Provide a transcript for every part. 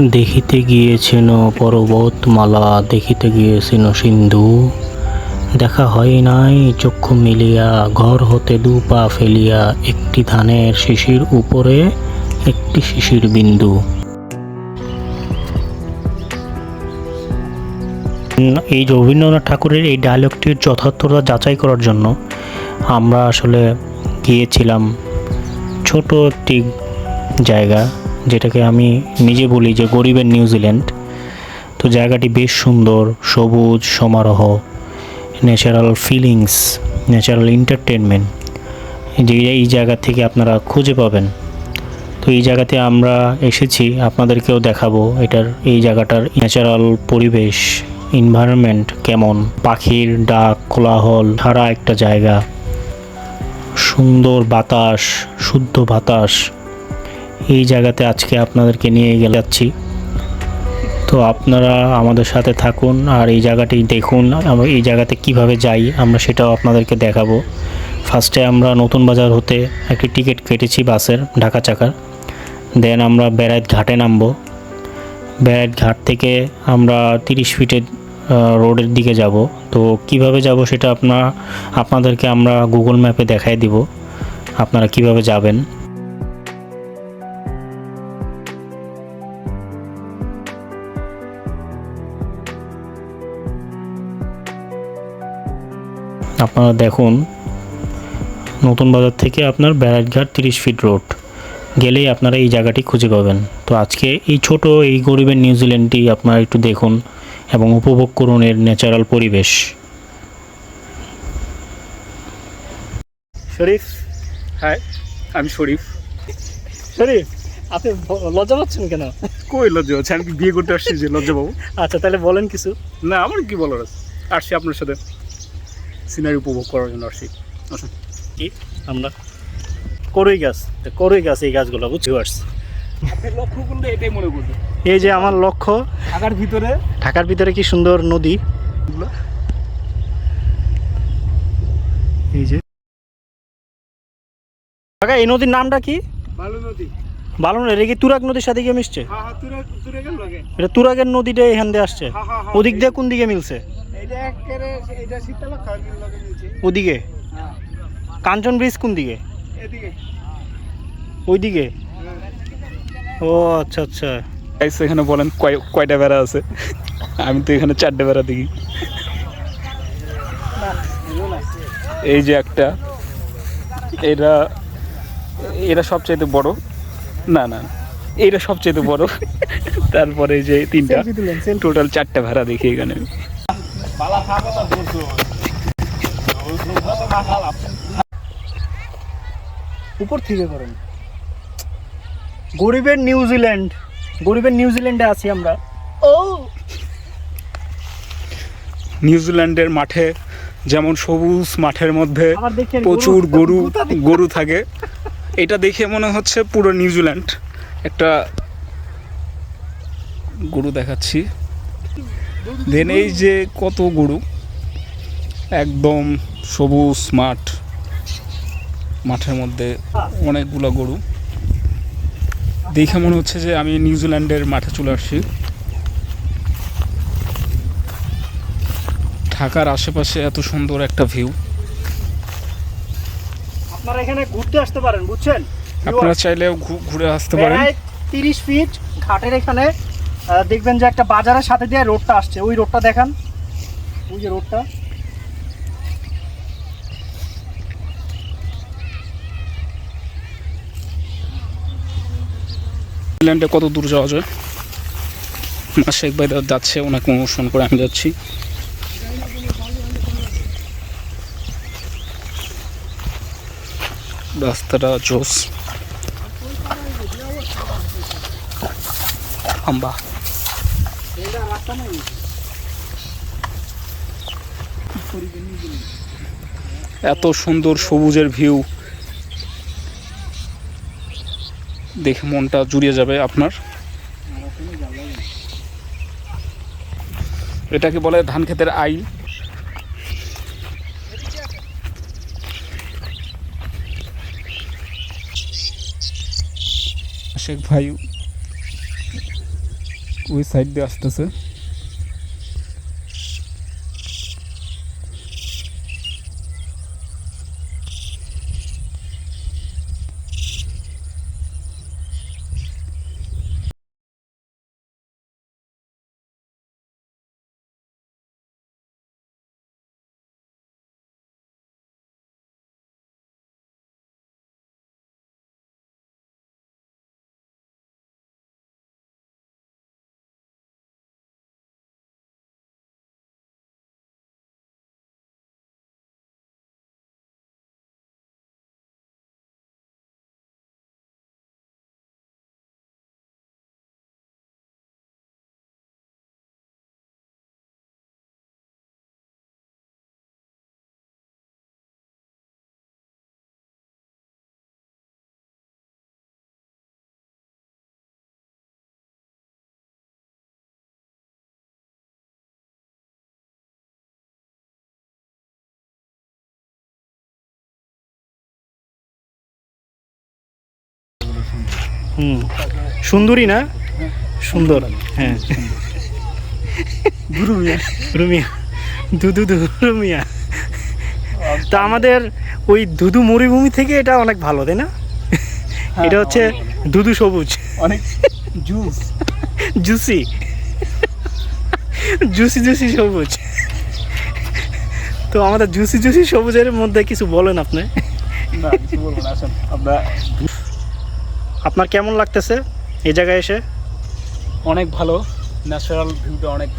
দেখিতে গিয়েছেন পর্বতমালা, দেখিতে গিয়েছেন সিন্ধু। দেখা হয় নাই, চক্ষু মিলিয়া, ঘর হতে দু পা ফেলিয়া, একটি ধানের শিশির উপরে, একটি শিশির বিন্দু। এই রবীন্দ্রনাথ ঠাকুরের এই ডায়লগটির যথার্থতা যাচাই করার জন্য আমরা আসলে গিয়েছিলাম ছোট একটি জায়গা। যেটাকে আমি নিজে বলি যে গরিবের নিউজিল্যান্ড তো জায়গাটি বেশ সুন্দর, সবুজ সমারোহ ন্যাচারাল ফিলিংস ন্যাচারাল এন্টারটেনমেন্ট যে এই জায়গা থেকে আপনারা খুঁজে পাবেন। তো এই জায়গাতে আমরা এসেছি, আপনাদেরকেও দেখাবো এটার, এই জায়গাটার ন্যাচারাল পরিবেশ এনভায়রনমেন্ট কেমন। পাখির ডাক, কোলাহল সারা একটা জায়গা। সুন্দর বাতাস, শুদ্ধ বাতাস। এই জায়গাতে আজকে আপনাদেরকে নিয়ে গেলে যাচ্ছি। তো আপনারা আমাদের সাথে থাকুন আর এই জায়গাটি দেখুন, আমরা এই জায়গাতে কীভাবে যাই, আমরা সেটাও আপনাদেরকে দেখাবো। ফার্স্টে আমরা নতুন বাজার হতে একটি টিকিট কেটেছি বাসের, ঢাকা চাকার। দেন আমরা বেড়াইত ঘাটে নামবো। বেড়াইত ঘাট থেকে আমরা তিরিশ ফিটের রোডের দিকে যাব। তো কীভাবে যাব সেটা আপনার আপনাদেরকে আমরা গুগল ম্যাপে দেখাই দিব। আপনারা কীভাবে যাবেন? আপনারা দেখুন নতুন বাজার থেকে আপনার ব্যারাটঘাট তিরিশ ফিট রোড। গেলেই আপনারা এই জায়গাটি খুঁজে পাবেন। তো আজকে এই ছোট এই গরিবের নিউজিল্যান্ডটি আপনারা একটু দেখুন এবং উপভোগ করুন এর ন্যাচারাল পরিবেশ। শরীফ হাই আমি শরীফ। শরীফ আপনি লজ্জা পাচ্ছেন কেন? কই লজ্জা হচ্ছে আমি বিয়ে করতে আসছি যে লজ্জা পাবো? আচ্ছা তাহলে বলেন কিছু। না আমার কি বলার আছে? আসছি আপনার সাথে। সিনারি উপভোগ করার জন্য আসছি। আসুন। কি? আমরা করই গাছ। করই গাছ এই গাছগুলো বুঝতে পারছি। লক্ষ্য করলে এটাই মনে করবেন এই যে আমার লক্ষ্য ঢাকার ভিতরে ঢাকার ভিতরে কি সুন্দর নদী। এই যে। কাকা এই নদীর নামটা কি? ভালো নদী। কি তুরাগ নদীর সাথে গিয়ে মিশছে? এটা তুরাগের নদীটা এখান দিয়ে আসছে। ওদিক দিয়ে কোন দিকে মিলছে? এটা এটা ওদিকে? হ্যাঁ। কাঞ্চন ব্রিজ কোন দিকে? ওইদিকে? ও আচ্ছা আচ্ছা। এখানে বলেন কয় কয়টা বেড়া আছে? আমি তো এখানে চারটে বেড়া দেখি। এই যে একটা এটা এটা সবচাইতে বড়। না না এইটা সবচাইতে বড়। তারপরে যে তিনটা। টোটাল চারটা ভেড়া দেখি এখানে উপর থেকে করেন গরিবের নিউজিল্যান্ড গরিবের নিউজিল্যান্ডে আছি আমরা। ও। নিউজিল্যান্ডের মাঠে যেমন সবুজ মাঠের মধ্যে প্রচুর গরু গরু থাকে। এটা দেখে মনে হচ্ছে পুরো নিউজিল্যান্ড একটা গরু দেখাচ্ছি। দেন এই যে কত গরু? একদম সবুজ মাঠ মাঠের মধ্যে অনেকগুলো গরু। দেখে মনে হচ্ছে যে আমি নিউজিল্যান্ডের মাঠে চলে আসছি। ঢাকার আশেপাশে এত সুন্দর একটা ভিউ আপনারা এখানে ঘুরতে আসতে পারেন বুঝছেন? আপনারা চাইলেও ঘুরে আসতে পারেন। তিরিশ ফিট ঘাটের এখানে দেখবেন যে একটা বাজারের সাথে দিয়ে রোডটা আসছে। ওই রোডটা দেখান। ওই যে রোডটা। নিউজিল্যান্ডে কত দূর যাওয়া যায়? শেখ ভাই যাচ্ছে, ওনাকে অনুসরণ করে আমি যাচ্ছি। রাস্তাটা জোস। আম্বা। এত সুন্দর সবুজের ভিউ। দেখে মনটা জুড়িয়ে যাবে আপনার। এটাকে বলে ধান ক্ষেতের আইল। শেখ ভাই ওই সাইড দিয়ে আসতেছে। হুম। সুন্দরী না? সুন্দর। হ্যাঁ। রুমিয়া দুদু রুমিয়া তা আমাদের ওই দুদু মরুভূমি থেকে এটা অনেক ভালো তাই না? এটা হচ্ছে দুদু সবুজ। অনেক জুস। জুসি। জুসি জুসি সবুজ। তো আমাদের জুসি জুসি সবুজের মধ্যে কিছু বলেন আপনি? না কিছু বলব না আসেন। আমরা আপনার কেমন লাগতেছে এই জায়গায় এসে? অনেক ভালো ন্যাচারাল ভিউটা অনেক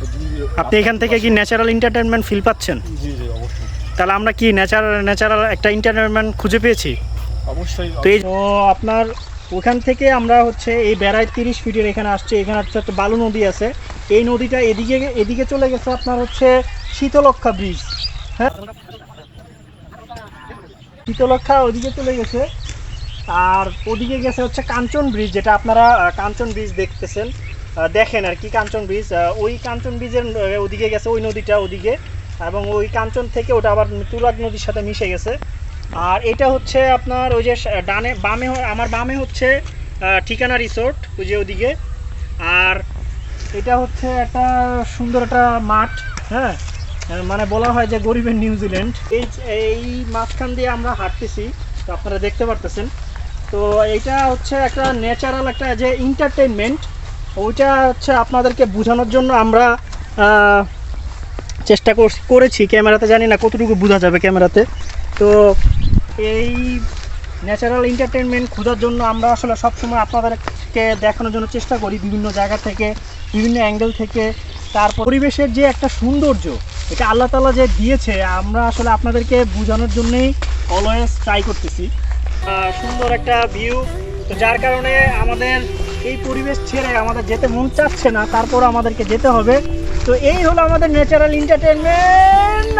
আপনি এখান থেকে কি ন্যাচারাল এন্টারটেনমেন্ট ফিল পাচ্ছেন? জি জি অবশ্যই। তাহলে আমরা কি ন্যাচারাল ন্যাচারাল একটা এন্টারটেনমেন্ট খুঁজে পেয়েছি? অবশ্যই তো এই তো আপনার ওখান থেকে আমরা হচ্ছে এই বেড়ায় তিরিশ ফিটের এখানে আসছে এখানে হচ্ছে একটা বালু নদী আছে। এই নদীটা এদিকে এদিকে চলে গেছে আপনার হচ্ছে শীতলক্ষা ব্রিজ হ্যাঁ? শীতলক্ষা ওদিকে চলে গেছে। আর ওদিকে গেছে হচ্ছে কাঞ্চন ব্রিজ, যেটা আপনারা কাঞ্চন ব্রিজ দেখতেছেন। দেখেন আর কি কাঞ্চন ব্রিজ। ওই কাঞ্চন ব্রিজের ওদিকে গেছে ওই নদীটা ওদিকে, এবং ওই কাঞ্চন থেকে ওটা আবার তুরাগ নদীর সাথে মিশে গেছে। আর এটা হচ্ছে আপনার ওই যে ডানে, বামে আমার বামে হচ্ছে ঠিকানা রিসোর্ট, ওই যে ওদিকে। আর এটা হচ্ছে একটা সুন্দর একটা মাঠ হ্যাঁ? মানে বলা হয় যে গরিবের নিউজিল্যান্ড। এই এই মাঝখান দিয়ে আমরা হাঁটতেছি, তো আপনারা দেখতে পারতেছেন। তো এইটা হচ্ছে একটা ন্যাচারাল একটা যে এন্টারটেনমেন্ট ওইটা হচ্ছে আপনাদেরকে বোঝানোর জন্য আমরা চেষ্টা করেছি। ক্যামেরাতে জানি না কতটুকু বোঝা যাবে ক্যামেরাতে। তো এই ন্যাচারাল এন্টারটেনমেন্ট খোঁজার জন্য আমরা আসলে সবসময় আপনাদেরকে দেখানোর জন্য চেষ্টা করি বিভিন্ন জায়গা থেকে, বিভিন্ন অ্যাঙ্গেল থেকে। তার পরিবেশের যে একটা সৌন্দর্য, এটা আল্লাহ তালা যে দিয়েছে, আমরা আসলে আপনাদেরকে বোঝানোর জন্যেই অলওয়েজ ট্রাই করতেছি। সুন্দর একটা ভিউ তো যার কারণে আমাদের এই পরিবেশ ছেড়ে আমাদের যেতে মন চাচ্ছে না, তারপর আমাদেরকে যেতে হবে। তো এই হলো আমাদের ন্যাচারাল এন্টারটেনমেন্ট